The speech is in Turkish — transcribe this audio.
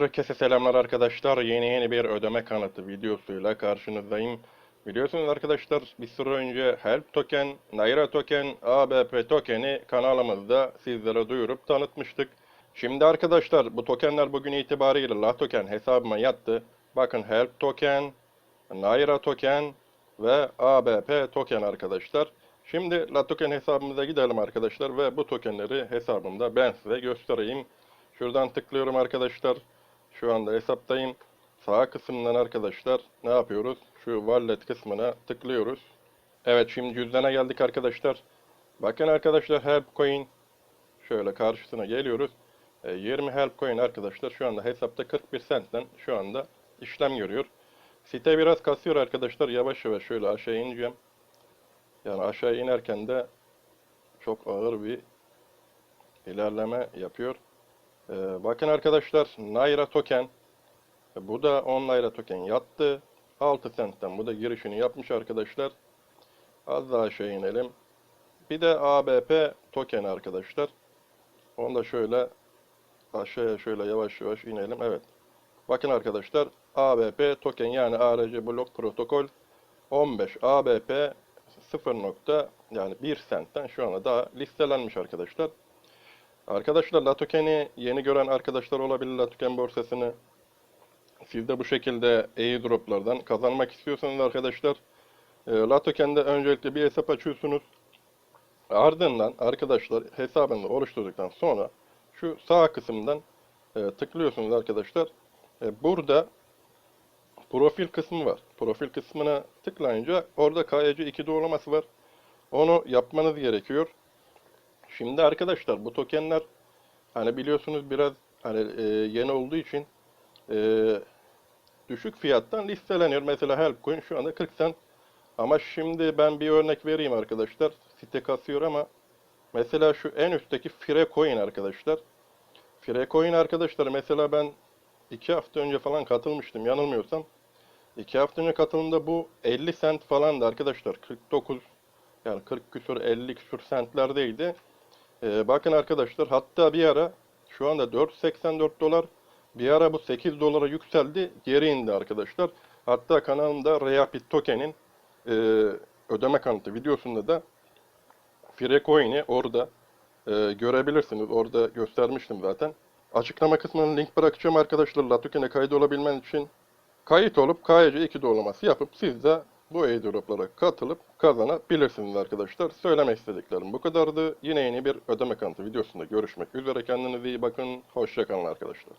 Herkese selamlar arkadaşlar. Yeni yeni bir ödeme kanıtı videosuyla karşınızdayım. Biliyorsunuz arkadaşlar bir süre önce Help Token, Naira Token, ABP Token'i kanalımızda sizlere duyurup tanıtmıştık. Şimdi arkadaşlar bu tokenler bugün itibariyle La Token hesabıma yattı. Bakın Help Token, Naira Token ve ABP Token arkadaşlar. Şimdi La Token hesabımıza gidelim arkadaşlar ve bu tokenleri hesabımda ben size göstereyim. Şuradan tıklıyorum arkadaşlar. Şu anda hesaptayım. Sağ kısımdan arkadaşlar ne yapıyoruz? Şu wallet kısmına tıklıyoruz. Evet şimdi cüzdana geldik arkadaşlar. Bakın arkadaşlar help coin. Şöyle karşısına geliyoruz. E, 20 help coin arkadaşlar şu anda hesapta 41 centten şu anda işlem görüyor. Site biraz kasıyor arkadaşlar. Yavaş yavaş şöyle aşağı ineceğim. Yani aşağı inerken de çok ağır bir ilerleme yapıyor. Ee, bakın arkadaşlar Naira token bu da 10 Naira token yattı. 6 centten bu da girişini yapmış arkadaşlar. Az daha aşağı inelim. Bir de ABP token arkadaşlar. Onu da şöyle aşağıya şöyle yavaş yavaş inelim. Evet. Bakın arkadaşlar ABP token yani ARC blok protokol 15 ABP 0 nokta yani 1 centten şu anda daha listelenmiş arkadaşlar. Arkadaşlar Latoken'i yeni gören arkadaşlar olabilir Latoken borsasını. Siz de bu şekilde airdroplardan kazanmak istiyorsanız arkadaşlar e, Latoken'de öncelikle bir hesap açıyorsunuz. Ardından arkadaşlar hesabını oluşturduktan sonra şu sağ kısımdan e, tıklıyorsunuz arkadaşlar. E, burada profil kısmı var. Profil kısmına tıklayınca orada KYC 2 doğrulaması var. Onu yapmanız gerekiyor. Şimdi arkadaşlar bu tokenler hani biliyorsunuz biraz hani e, yeni olduğu için e, düşük fiyattan listeleniyor. Mesela Helpcoin şu anda 40 cent. Ama şimdi ben bir örnek vereyim arkadaşlar. Site kasıyor ama mesela şu en üstteki Firecoin arkadaşlar. Firecoin arkadaşlar mesela ben 2 hafta önce falan katılmıştım yanılmıyorsam. 2 hafta önce katılımda bu 50 cent falandı arkadaşlar. 49 yani 40 küsur 50 küsur centlerdeydi. Ee, bakın arkadaşlar hatta bir ara şu anda 4.84 dolar bir ara bu 8 dolara yükseldi geri indi arkadaşlar. Hatta kanalımda Reapit Token'in e, ödeme kanıtı videosunda da Firecoin'i orada e, görebilirsiniz. Orada göstermiştim zaten. Açıklama kısmına link bırakacağım arkadaşlar. Latoken'e kayıt olabilmen için kayıt olup KYC 2 doğrulaması yapıp siz de bu airdroplara katılıp kazanabilirsiniz arkadaşlar. Söylemek istediklerim bu kadardı. Yine yeni bir ödeme kanıtı videosunda görüşmek üzere. Kendinize iyi bakın. Hoşçakalın arkadaşlar.